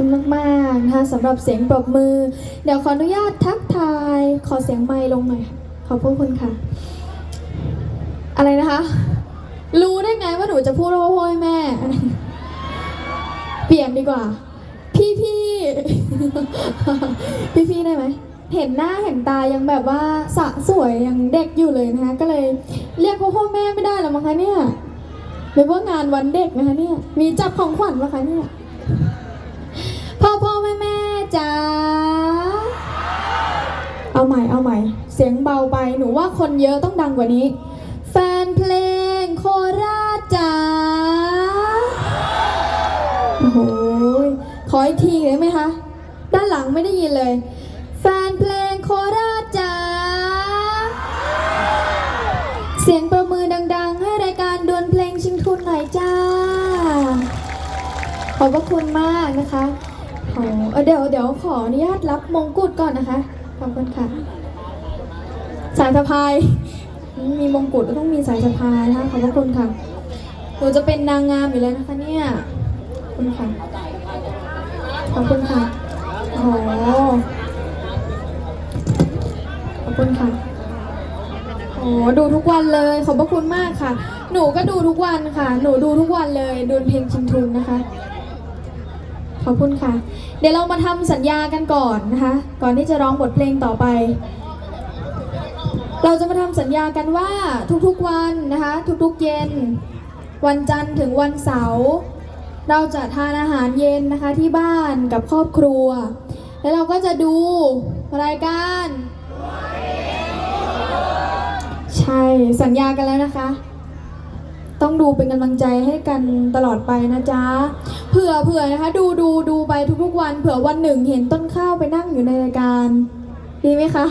คุณมากๆนะคะสำหรับเสียงปรบมือ เดี๋ยวขออนุญาตทักทาย ขอเสียงไมค์ลงหน่อย ขอบพระคุณค่ะ อะไรนะคะ รู้ได้ไงว่าหนูจะพูดว่าพ่อแม่ เปลี่ยนดีกว่า พี่พี่พี่พี่ได้ไหม เห็นหน้าเห็นตายังแบบว่าสะสวยยังเด็กอยู่เลยนะคะก็เลยเรียกพ่อพ่อแม่ไม่ได้หรอมั้งคะเนี่ยหรือว่างานวันเด็กนะคะเนี่ย มีจับของขวัญปะคะเนี่ย เอาใหม่เอาใหม่ เสียงเบาไปหนูว่าคนเยอะต้องดังกว่านี้ แฟนเพลงโคราชจ๋าโอ้โหขออีกทีได้ไหมคะ ด้านหลังไม่ได้ยินเลย แฟนเพลงโคราชจ๋าเสียงประมือดัง ๆ ให้รายการดวลเพลงชิงทุนหน่อยจ้า ขอบพระคุณมากนะคะโอ้เอ่อเดี๋ยวเดี๋ยวขออนุญาตรับมงกุฎก่อนนะคะ ขอบคุณค่ะ สายสะพาย มีมงกุฎก็ต้องมีสายสะพายนะคะขอบพระคุณค่ะ หนูจะเป็นนางงามอยู่แล้วนะคะเนี่ย ขอบคุณค่ะ ขอบคุณค่ะโอ้ขอบคุณค่ะโอ้ดูทุกวันเลย ขอบพระคุณมากค่ะ หนูก็ดูทุกวันค่ะ หนูดูทุกวันเลย ดูเพลงชิงทุนนะคะ อบคุณค่ะ เดี๋ยวเรามาทำสัญญากันก่อนนะคะ ก่อนที่จะร้องบทเพลงต่อไป เราจะมาทำสัญญากันว่าทุกๆวันนะคะ ทุกๆเย็น วันจันทร์ถึงวันเสาร์เราจะทานอาหารเย็นนะคะที่บ้านกับครอบครัว แล้วเราก็จะดูรายการ ใช่สัญญากันแล้วนะคะ ต้องดูเป็นกำลังใจให้กันตลอดไปนะจ๊ะเผื่อเผื่อนะคะ ดูดูดูไปทุกๆวัน เผื่อวันหนึ่งเห็นต้นข้าวไปนั่งอยู่ในรายการดีไหมคะ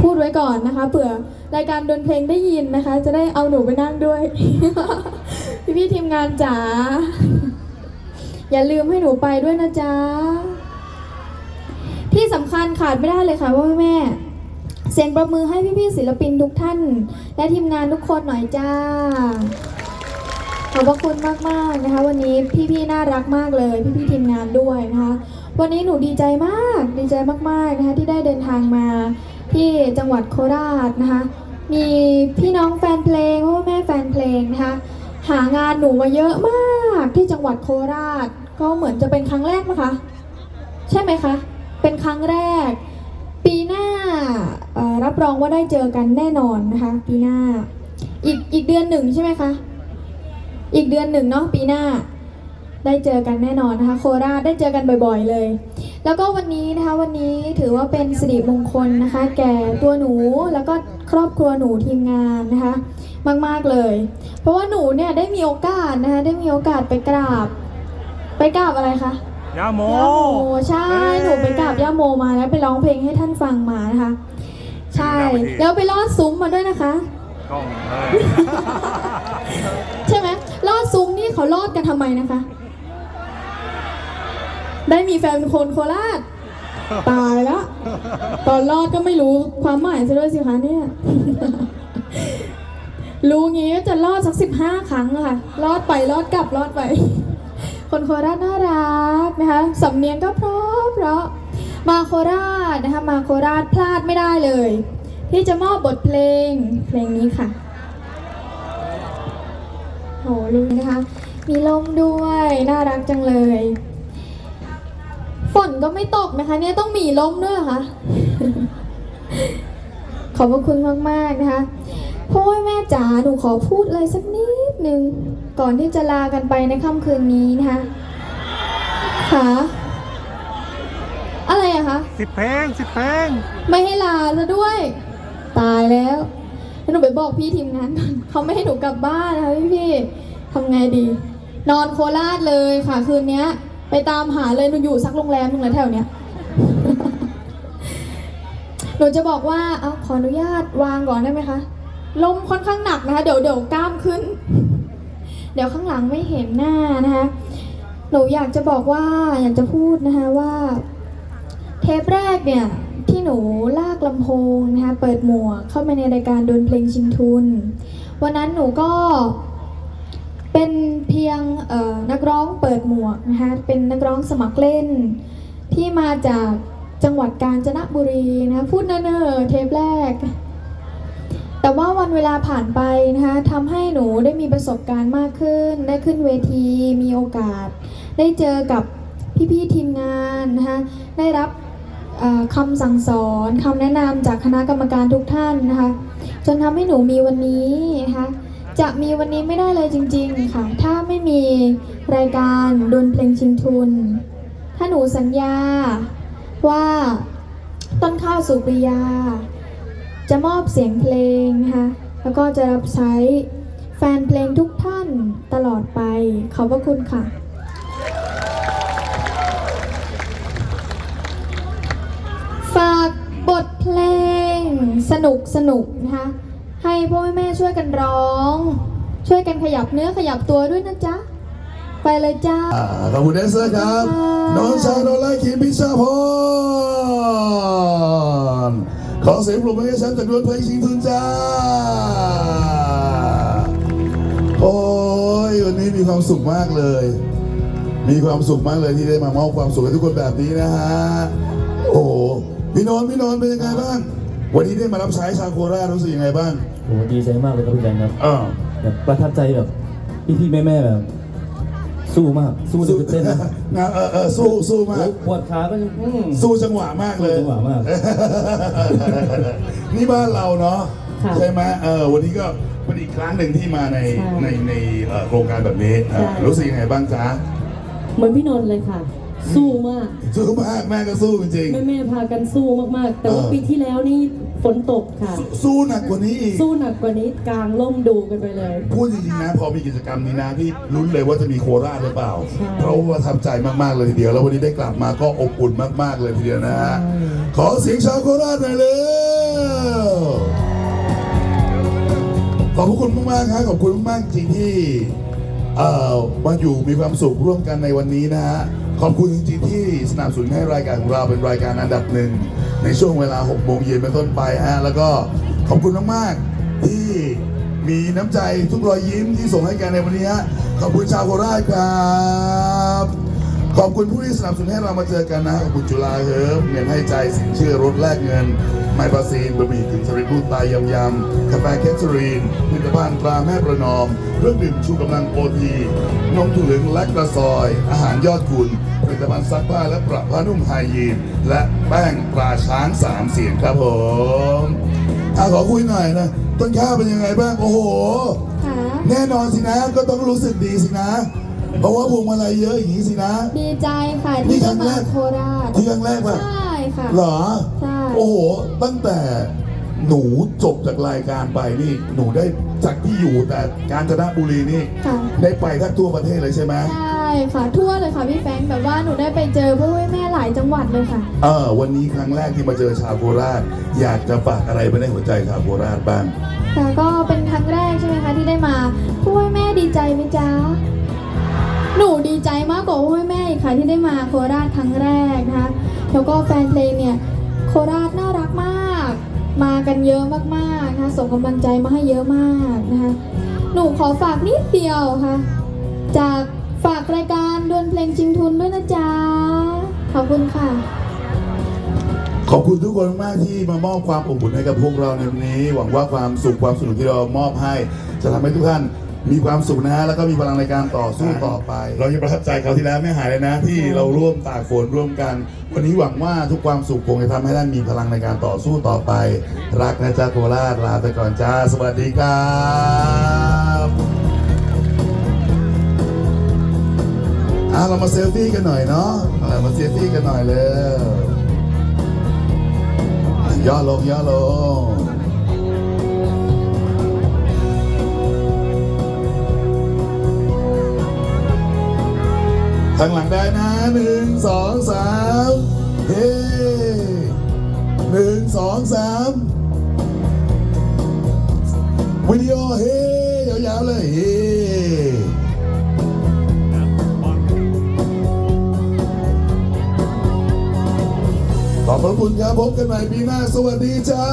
พูดไว้ก่อนนะคะเผื่อรายการดนเพลงได้ยินนะคะ จะได้เอาหนูไปนั่งด้วย พี่พี่ทีมงานจ๋าอย่าลืมให้หนูไปด้วยนะจ๊ะที่สำคัญขาดไม่ได้เลยค่ะว่าแม่ เสียงประมือให้พี่ๆศิลปินทุกท่าน และทีมงานทุกคนหน่อยจ้า ขอบพระคุณมากๆนะคะ วันนี้พี่ๆน่ารักมากเลย พี่ๆทีมงานด้วยนะคะ วันนี้หนูดีใจมาก ดีใจมากๆนะคะที่ได้เดินทางมาที่จังหวัดโคราชนะคะ มีพี่น้องแฟนเพลงพ่อแม่แฟนเพลงนะคะ หางานหนูมาเยอะมากที่จังหวัดโคราช ก็เหมือนจะเป็นครั้งแรกนะคะ ใช่ไหมคะ เป็นครั้งแรก รับรองว่าได้เจอกันแน่นอนนะคะปีหน้า อีกอีกเดือนหนึ่งใช่ไหมคะ อีกเดือนหนึ่งเนาะปีหน้า ได้เจอกันแน่นอนนะคะ โคราชได้เจอกันบ่อยๆเลย แล้วก็วันนี้นะคะวันนี้ถือว่าเป็นสิริมงคลนะคะ แก่ตัวหนูแล้วก็ครอบครัวหนูทีมงานนะคะ มากๆเลย เพราะว่าหนูเนี่ยได้มีโอกาสนะคะได้มีโอกาสไปกราบ ไปกราบอะไรคะยาโมย่าโมใช่เอ้ยหนูไปกราบย่าโมมาแล้วไปร้องเพลงให้ท่านฟังมานะคะ ใช่แล้วไปลอดซุ้มมาด้วยนะคะ กล้องเออใช่ไหมลอดซุ้มนี่เขาลอดกันทำไมนะคะ ได้มีแฟนเป็นคนโคราช ตายแล้ว ตอนรอดก็ไม่รู้ความหมายซะด้วยสิคะเนี่ย รู้งี้ก็จะรอดสักสิบห้าครั้งอะค่ะ รอดไปรอดกลับรอดไป คนโคราชน่ารักนะคะสำเนียงก็เพราะเพราะ มาโคราชนะคะมาโคราชพลาดไม่ได้เลย ที่จะมอบบทเพลงเพลงนี้ค่ะโหลุงนะคะ มีลมด้วยน่ารักจังเลย ฝนก็ไม่ตกนะคะ เนี่ยต้องมีลมด้วยเหรอคะขอบพระคุณมาก ๆ นะคะพ่อแม่จ๋าหนูขอพูดอะไรสักนิดนึง ก่อนที่จะลากันไปในค่ำคืนนี้นะคะค่ะ สิบเพลงสิบเพลงไม่ให้ลาซะด้วย ตายแล้วแล้วหนูไปบอกพี่ทีมงานก่อนเขาไม่ให้หนูกลับบ้านนะคะพี่พี่ทำไงดี นอนโคราชเลยค่ะคืนเนี้ย ไปตามหาเลยหนูอยู่สักโรงแรมหนึงแล้วแถวเนี้ยหนูจะบอกว่าเอาขออนุญาตวางก่อนได้ไหมคะลมค่อนข้างหนักนะคะ เดี๋ยวเดี๋ยวกล้ามขึ้น เดี๋ยวข้างหลังไม่เห็นหน้านะคะ หนูอยากจะบอกว่าอยากจะพูดนะคะว่า เทปแรกเนี่ยที่หนูลากลำโพงนะคะเปิดหมวกเข้ามาในรายการดนเพลงชิงทุน วันนั้นหนูก็เป็นเพียงนักร้องเปิดหมวกนะคะเป็นนักร้องสมัครเล่น ที่มาจากจังหวัดกาญจนบุรีนะคะพูดเนิ่นๆเทปแรก แต่ว่าวันเวลาผ่านไปนะคะทำให้หนูได้มีประสบการณ์มากขึ้น ได้ขึ้นเวทีมีโอกาส ได้เจอกับพี่ๆทีมงานนะคะได้รับ คำสั่งสอนคำแนะนำจากคณะกรรมการทุกท่านนะคะ จนทำให้หนูมีวันนี้นะคะจะมีวันนี้ไม่ได้เลยจริง ๆ ค่ะ ถ้าไม่มีรายการดวลเพลงชิงทุน ถ้าหนูสัญญาว่าต้นข้าวสุปริยา จะมอบเสียงเพลงนะคะแล้วก็จะรับใช้แฟนเพลงทุกท่านตลอดไป ขอบพระคุณค่ะากบทเพลงสนุกสนุกนะคะ ให้พ่อแม่ช่วยกันร้อง ช่วยกันขยับเนื้อขยับตัวด้วยนะจ๊ะ ไปเลยจ้าอ่าขอบคุณแดนเซอร์ครับ น้องชายโนไลคิมพิชาพรขอเสียงปรบมือให้ฉันจากดวลเพลงชิงทุนจ้า โอ้ยวันนี้มีความสุขมากเลย มีความสุขมากเลยที่ได้มามอบความสุขให้ทุกคนแบบนี้นะฮะ โอ้โห พี่นนท์พี่นนท์เป็นยังไงบ้าง วันนี้ได้มารับใช้ชาวโคราชรู้สึกยังไงบ้างโหดีใจมากเลยครับพี่แบงค์ครับอ่าแบบประทับใจแบบพี่ๆแม่ๆแบบ สู้มาก สู้จนเต้นนะงานเออเออสู้สู้มากโอ้ปวดขาก็ยังอืม สู้จังหวะมากเลยสู้จังหวะมาก นี่บ้านเราเนาะค่ะใช่ไหมเออวันนี้ก็เป็นอีกครั้งหนึ่งที่มาในใช่ในในเอ่อโครงการแบบนี้เอ่อใช่ รู้สึกยังไงบ้างจ๊ะ เหมือนพี่นนท์เลยค่ะ สู้มาก สู้มากแม่ก็สู้จริง แม่แม่ๆพากันสู้มากๆ แต่ว่าเออ ปีที่แล้วนี่ฝนตกค่ะ ๆ สู้หนักกว่านี้อีก สู้หนักกว่านี้กลางร่มดูกันไปเลย พูดจริงๆนะพอมีกิจกรรมนี้นะพี่ลุ้นเลยว่าจะมีโคราชหรือเปล่า ใช่เพราะว่าประทับใจมากๆเลยทีเดียว แล้ววันนี้ได้กลับมาก็อบอุ่นมากๆเลยทีเดียวนะฮะใช่ ขอเสียงชาวโคราชหน่อยเร็วขอบพระคุณมากๆครับขอบคุณมากๆจริงที่เอ่อมาอยู่มีความสุขร่วมกันในวันนี้นะฮะ ขอบคุณจริงๆที่สนับสนุนให้รายการของเราเป็นรายการอันดับหนึ่งในช่วงเวลา6โมงเย็นเป็นต้นไปฮะแล้วก็ขอบคุณมากๆที่มีน้ำใจทุกรอยยิ้มที่ส่งให้กันในวันนี้ฮะขอบคุณชาวโคราชครับ ขอบคุณผู้ที่สนับสนุนให้เรามาเจอกันนะขอบคุณจุฬาเฮิร์บเงินให้ใจสินเชื่อรถแลกเงิน ไมปาซีนบะหมี่กึ่งสำเร็จรูปตายยำยำกาแฟแคทเธอรีนผลิตภัณฑ์ตราแม่ประนอมเครื่องดื่มชูกำลังโอทีนมถั่วเหลืองและกระซอย อาหารยอดคุณผลิตภัณฑ์ซักผ้าและประผ้านุ่มไฮยีนและแป้งปลาช้างสามเสียงครับผมอะขอคุยหน่อยนะ ต้นข้าวเป็นยังไงบ้าง โอ้โหค่ะแน่นอนสินะก็ต้องรู้สึกดีสินะ เพราะว่าพวงมาลัยเยอะอย่างนี้สินะ ดีใจค่ะนี่ที่ครั้ได้งแรมากโคราชที่ครั้งแรกป่ะใช่ค่ะ เหรอ ใช่ โอ้โห ตั้งแต่หนูจบจากรายการไปนี่ หนูได้จากที่อยู่แต่กาญจนบุรีนี่ ค่ะได้ไปแทบทั่วประเทศเลยใช่ไหม ใช่ค่ะทั่วเลยค่ะพี่แฟรงค์แบบว่าหนูได้ไปเจอพ่อแม่หลายจังหวัดเลยค่ะ เออวันนี้ครั้งแรกที่มาเจอชาวโคราช อยากจะฝากอะไรไปในหัวใจชาวโคราชบ้าง ค่ะก็เป็นครั้งแรกใช่ไหมคะที่ได้มาพ่อแม่ดีใจไหมจ๊ะ หนูดีใจมากกว่าพ่อแม่อีกค่ะที่ได้มาโคราชครั้งแรกนะคะแล้วก็แฟนเพลงเนี่ยโคราชน่ารักมาก มากันเยอะมากๆนะคะส่งกำลังใจมาให้เยอะมากนะคะหนูขอฝากนิดเดียวค่ะ จากฝากรายการดวลเพลงชิงทุนด้วยนะจ๊ะขอบคุณค่ะ ขอบคุณทุกคนมากที่มามอบความอบอุ่นให้กับพวกเราในวันนี้ หวังว่าความสุขความสนุกที่เรามอบให้ จะทำให้ทุกท่าน มีความสุขนะฮะแล้วก็มีพลังในการต่อสู้ต่อไป เรายังประทับใจเขาวที่แล้วไม่หายเลยนะ ที่เราร่วมตากฝนร่วมกัน วันนี้หวังว่าทุกความสุขคงจะทำให้ท่านมีพลังในการต่อสู้ต่อไป รักนะจ๊ะโคราชลาไปก่อนจ้าสวัสดีครับอะเรามาเซลฟี่กันหน่อยเนาะเรามาเซลฟี่กันหน่อยเลยย่อลงย่อลง ข้างหลังได้นะหนึ่งสองสามเฮ้หนึ่งสองสามวิดีโอเฮ้ยาวๆเลยเฮ้ขอบพระคุณครับพบกันใหม่ปีหน้า สวัสดีจ้า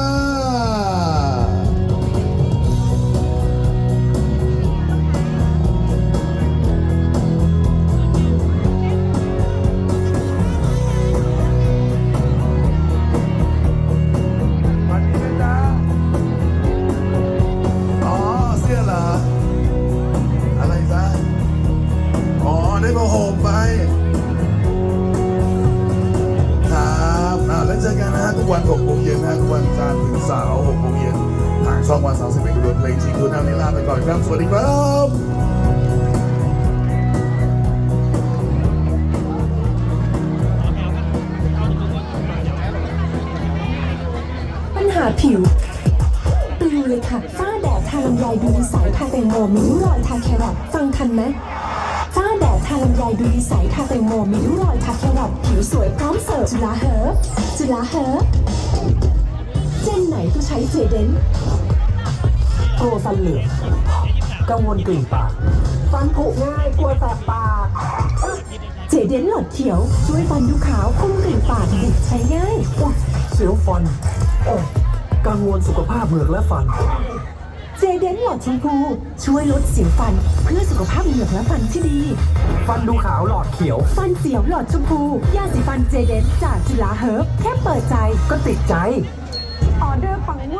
าผิวปลิวเลยค่ะฝ้าแดดทาลำไยดูดีใสทาแตงโมมีริ้วรอยทาแครอทฟังทันไหมฝ้าแดดทาลำไยดูดีใสทาแตงโมมีริ้วรอยทาแครอทผิวสวยพร้อมเสิร์ฟจุฬาเฮิร์บจุฬาเฮิร์บเจนไหนก็ใช้เจเดนกลัวฟันเหลืองกังวลกลิ่นปาก ฟันผุง่ายกลัวแสบปากเจเดนหลอดเขียวช่วยฟันดูขาวคุมกลิ่นปากเด็กใช้ง่ายอุ๊ยเสียวฟันโอ้ กังวลสุขภาพเหงือกและฟัน เจเดนหลอดชมพูช่วยลดเสียวฟันเพื่อสุขภาพเหงือกและฟันที่ดี ฟันดูขาวหลอดเขียว ฟันเสียวหลอดชมพู ยาสีฟันเจเดนจากจุฬาเฮิร์บแค่เปิดใจก็ติดใจ ออเดอร์ปังเวอร์